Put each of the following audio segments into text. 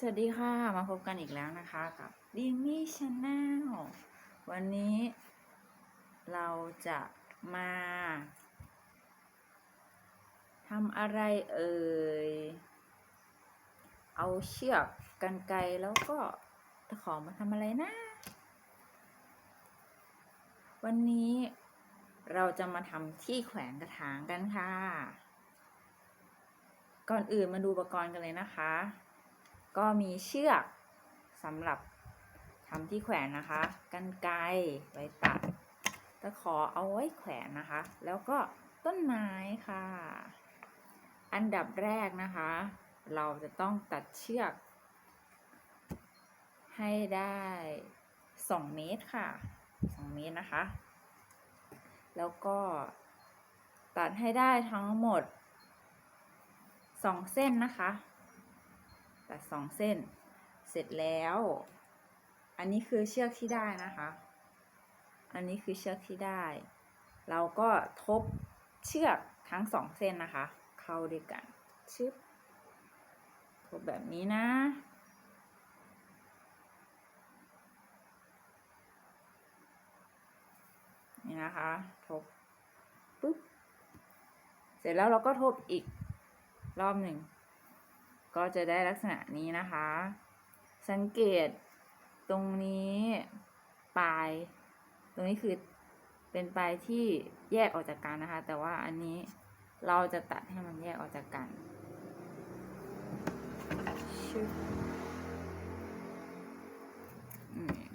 สวัสดีค่ะ มาพบกันอีกแล้วนะคะกับดิมี่ชาแนลวันนี้ เราจะมาทำอะไรเอ่ย เอาเชือกกันไกรแล้วก็ตะขอมาทำอะไรนะ วันนี้เราจะมาทำที่แขวนกระถางกันค่ะ ก่อนอื่นมาดูอุปกรณ์กันเลยนะคะ ก็มีเชือกสำหรับทำที่แขวนนะคะกันไกรไว้ตัดตะขอเอาไว้แขวนนะคะ แล้วก็ต้นไม้ค่ะ อันดับแรกนะคะ เราจะต้องตัดเชือก ให้ได้2เมตรค่ะ2เมตรนะคะ แล้วก็ตัดให้ได้ทั้งหมด2เส้นนะคะ ตัดสองเส้น เสร็จแล้ว อันนี้คือเชือกที่ได้นะคะ อันนี้คือเชือกที่ได้ เราก็ทบเชือกทั้งสองเส้นนะคะ เข้าด้วยกันชึบทบแบบนี้นะนี่นะคะทบปุ๊บ เสร็จแล้วเราก็ทบอีกรอบหนึ่ง ก็จะได้ลักษณะนี้นะคะ สังเกตตรงนี้ปลาย ตรงนี้คือเป็นปลายที่แยกออกจากกันนะคะ แต่ว่าอันนี้เราจะตัดให้มันแยกออกจากกัน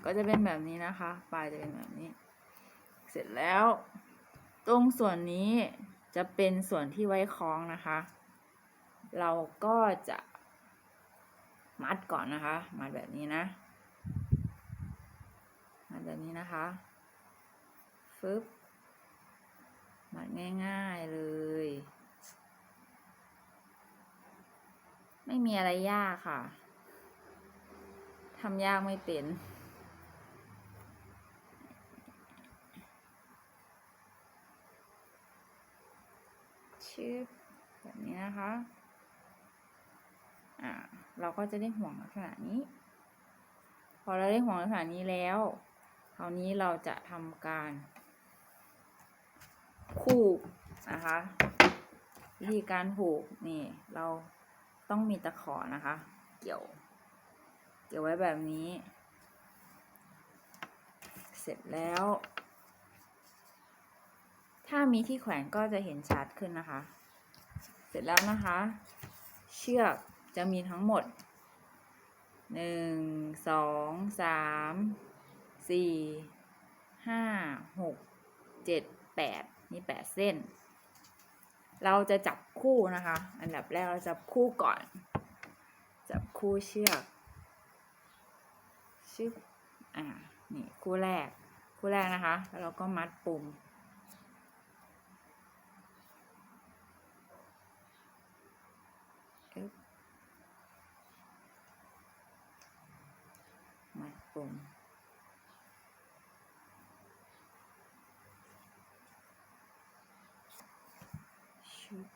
ก็จะเป็นแบบนี้นะคะ ปลายจะเป็นแบบนี้ เสร็จแล้ว ตรงส่วนนี้จะเป็นส่วนที่ไว้คล้องนะคะ เราก็จะมัดก่อนนะคะ มัดแบบนี้นะ มัดแบบนี้นะคะฟึบมัดง่าย ๆเลย ไม่มีอะไรยากค่ะทำยากไม่เป็นชืบแบบนี้นะคะ อ่า เราก็จะได้ห่วงลักษณะนี้ พอเราได้ห่วงลักษณะนี้แล้ว คราวนี้เราจะทำการ ผูกนะคะวิธีการผูกนี่ เราต้องมีตะขอนะคะ เกี่ยว เกี่ยวไว้แบบนี้ เสร็จแล้ว ถ้ามีที่แขวนก็จะเห็นชัดขึ้นนะคะ เสร็จแล้วนะคะ เชือก จะมีทั้งหมดหนึ่งสองสามสี่ห้าหกเจ็ดแปดนี่แปดเส้น เราจะจับคู่นะคะ อันดับแรกเราจับคู่ก่อน จับคู่เชือกชึบอ่า นี่ คู่แรก คู่แรกนะคะ แล้วเราก็มัดปุ่ม อึ๊บ มัดปมชุบ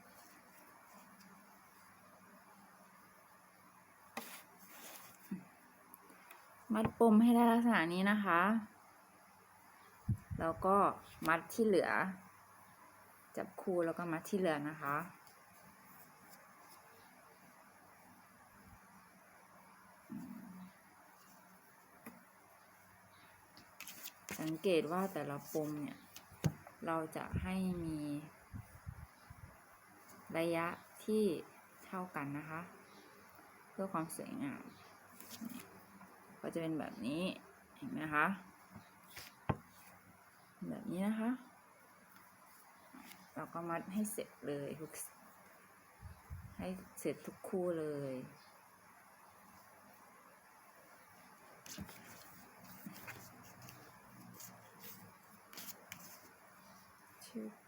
มัดปมให้ได้ลักษณะนี้นะคะ แล้วก็มัดที่เหลือ จับคู่แล้วก็มัดที่เหลือนะคะ สังเกตว่าแต่ละปมเนี่ย เราจะให้มีระยะที่เท่ากันนะคะ เพื่อความสวยงาม ก็จะเป็นแบบนี้เห็นไหมคะ แบบนี้นะคะ เราก็มัดให้เสร็จเลยทุกให้เสร็จทุกคู่เลย ชื่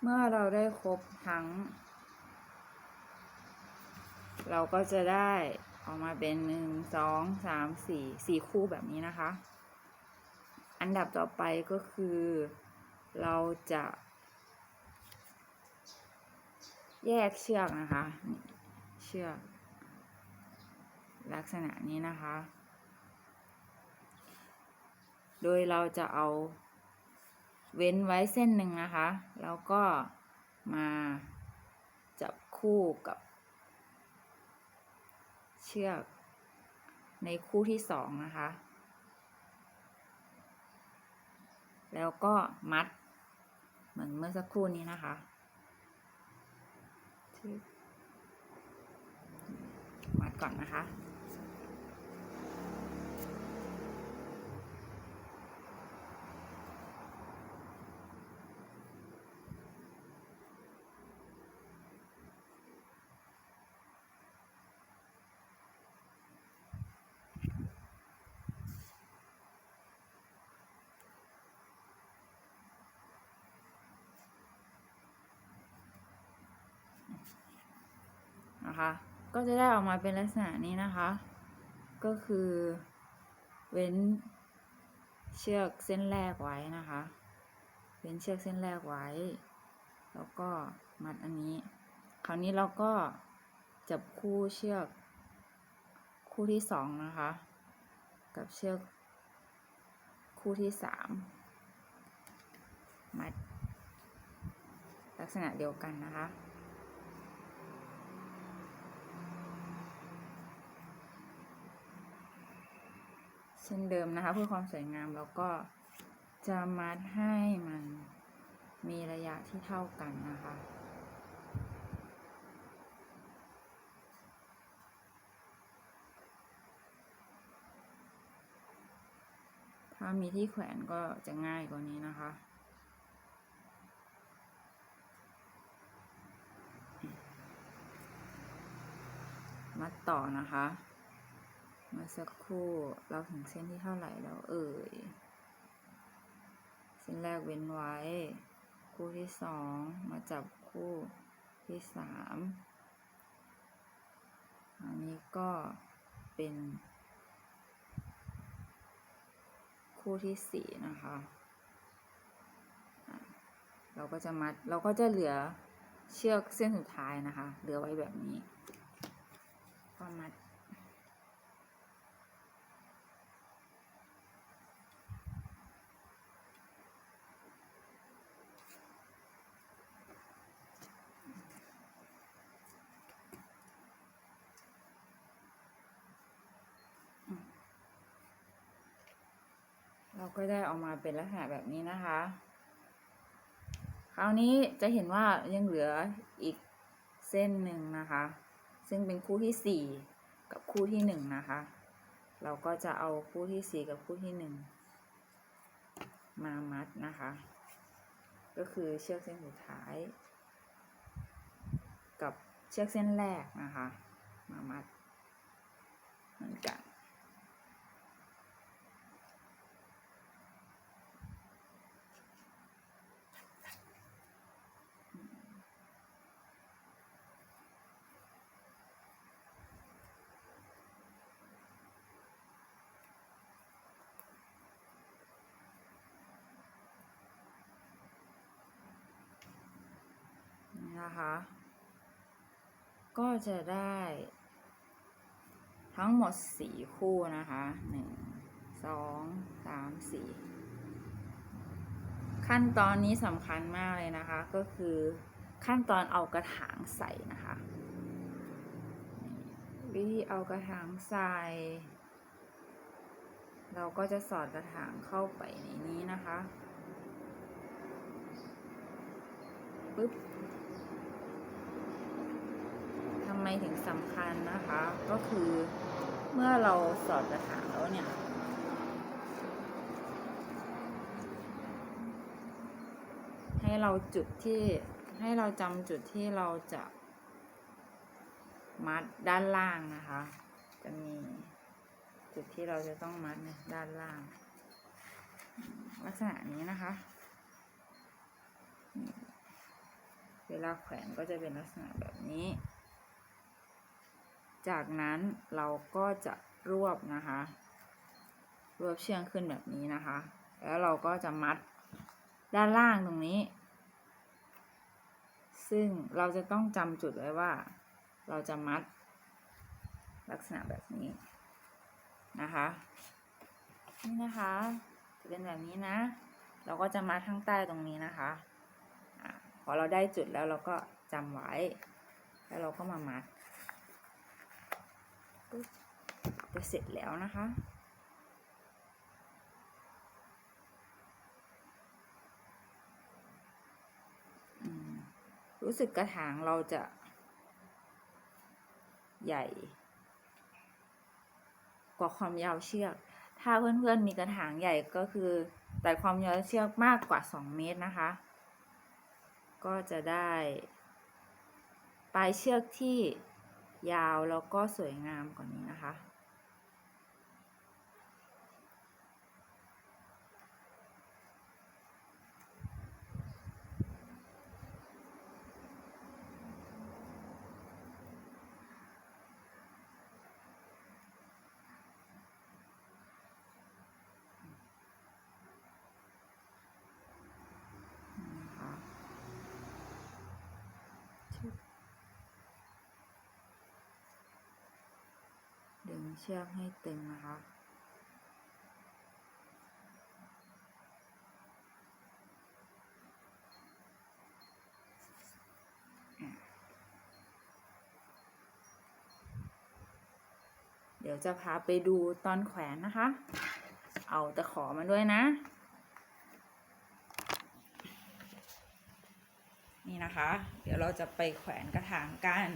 เมื่อเราได้ครบทั้ง เราก็จะได้ออกมาเป็นหนึ่งสองสามสี่สี่คู่แบบนี้นะคะ อันดับต่อไปก็คือ เราจะ แยกเชือกนะคะ เชือกลักษณะนี้นะคะ โดยเราจะเอา เว้นไว้เส้นหนึ่งนะคะ แล้วก็มาจับคู่กับเชือกในคู่ที่สองนะคะ แล้วก็มัดเหมือนเมื่อสักครู่นี้นะคะ มัดก่อนนะคะ นะคะ ก็จะได้ออกมาเป็นลักษณะนี้นะคะ ก็คือ เว้นเชือกเส้นแรกไว้นะคะ เว้นเชือกเส้นแรกไว้ แล้วก็มัดอันนี้ คราวนี้เราก็จับคู่เชือกคู่ที่สองนะคะ กับเชือกคู่ที่สามมัดลักษณะเดียวกันนะคะ เช่นเดิมนะคะ เพื่อความสวยงามแล้วก็จะมัดให้มันมีระยะที่เท่ากันนะคะถ้ามีที่แขวนก็จะง่ายกว่านี้นะคะ มัดต่อนะคะ มื่อสักครู่เราถึงเส้นที่เท่าไหร่แล้วเอ่ย เส้นแรกเว้นไว้ คู่ที่สองมาจับคู่ที่สามอันนี้ก็เป็น คู่ที่สี่นะคะ เราก็จะมัด เราก็จะเหลือเชือกเส้นสุดท้ายนะคะ เหลือไว้แบบนี้ ก็มัด เราก็ได้ออกมาเป็นลักษณะแบบนี้นะคะ คราวนี้จะเห็นว่ายังเหลืออีกเส้นหนึ่งนะคะ ซึ่งเป็นคู่ที่สี่กับคู่ที่หนึ่งนะคะ เราก็จะเอาคู่ที่สี่กับคู่ที่หนึ่งมามัดนะคะ ก็คือเชือกเส้นสุดท้าย กับเชือกเส้นแรกนะคะ มามัดเหมือนกัน นะคะ ก็จะได้ทั้งหมดสี่คู่นะคะหนึ่งสองสามสี่ขั้นตอนนี้สำคัญมากเลยนะคะ ก็คือขั้นตอนเอากระถางใส่นะคะ วิธีเอากระถางใส่ เราก็จะสอดกระถางเข้าไปในนี้นะคะปึ๊บ ทำไมถึงสำคัญนะคะ ก็คือเมื่อเราสอดกระถางแล้วเนี่ย ให้เราจุดที่ให้เราจำจุดที่เราจะมัดด้านล่างนะคะ จะมีจุดที่เราจะต้องมัดเนี่ยด้านล่าง ลักษณะนี้นะคะ เวลาแขวนก็จะเป็นลักษณะแบบนี้ จากนั้นเราก็จะรวบนะคะ รวบเชือกขึ้นแบบนี้นะคะ แล้วเราก็จะมัดด้านล่างตรงนี้ ซึ่งเราจะต้องจำจุดไว้ว่า เราจะมัดลักษณะแบบนี้นะคะ นี่นะคะจะเป็นแบบนี้นะ เราก็จะมัดข้างใต้ตรงนี้นะคะอะพอเราได้จุดแล้วเราก็จำไว้ แล้วเราก็มามัด จะเสร็จแล้วนะคะ รู้สึกกระถางเราจะ ใหญ่ กว่าความยาวเชือก ถ้าเพื่อนๆมีกระถางใหญ่ก็คือแตัดความยาวเชือกมากกว่า 2 เมตรนะคะ ก็จะได้ ปลายเชือกที่ ยาวแล้วก็สวยงามกว่านี้นะคะ เชือกให้ตึงนะคะเดี๋ยวจะพาไปดูตอนแขวนนะคะ เอาตะขอมาด้วยนะ นี่นะคะ เดี๋ยวเราจะไปแขวนกระถางกัน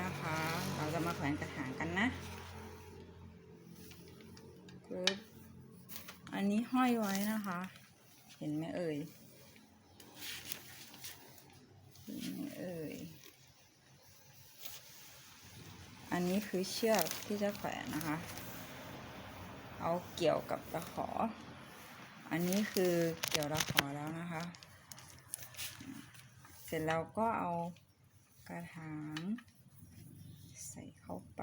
นะคะ เรา จะมาแขวนกระถางกันนะปึ๊บอันนี้ห้อยไว้นะคะ เห็นไหมเอ่ยเห็นไหมเอ่ย อันนี้คือเชือกที่จะแขวนนะคะ เอาเกี่ยวกับตะขอ อันนี้คือเกี่ยวตะขอแล้วนะคะ เสร็จแล้วก็เอากระถาง ใส่เข้าไป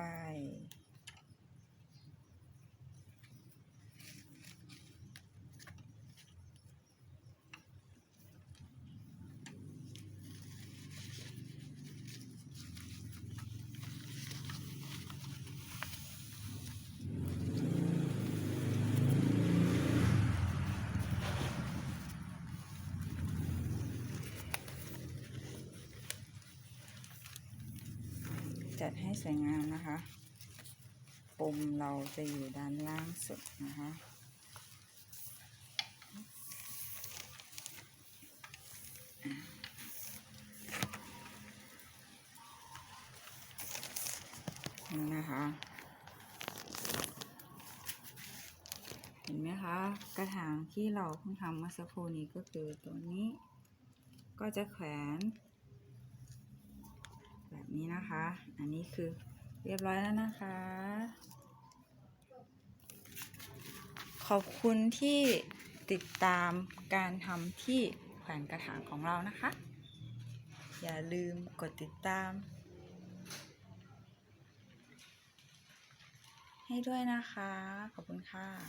จัดให้สวยงามนะคะปุ่มเราจะอยู่ด้านล่างสุดนะคะนี่นะคะ เห็นไหมคะ กระถางที่เราเพิ่งทำเมื่อสักครู่นี้ก็คือตัวนี้ ก็จะแขวน แบบนี้นะคะ อันนี้คือเรียบร้อยแล้วนะคะ ขอบคุณที่ติดตามการทำที่แขวนกระถางของเรานะคะ อย่าลืมกดติดตาม ให้ด้วยนะคะ ขอบคุณค่ะ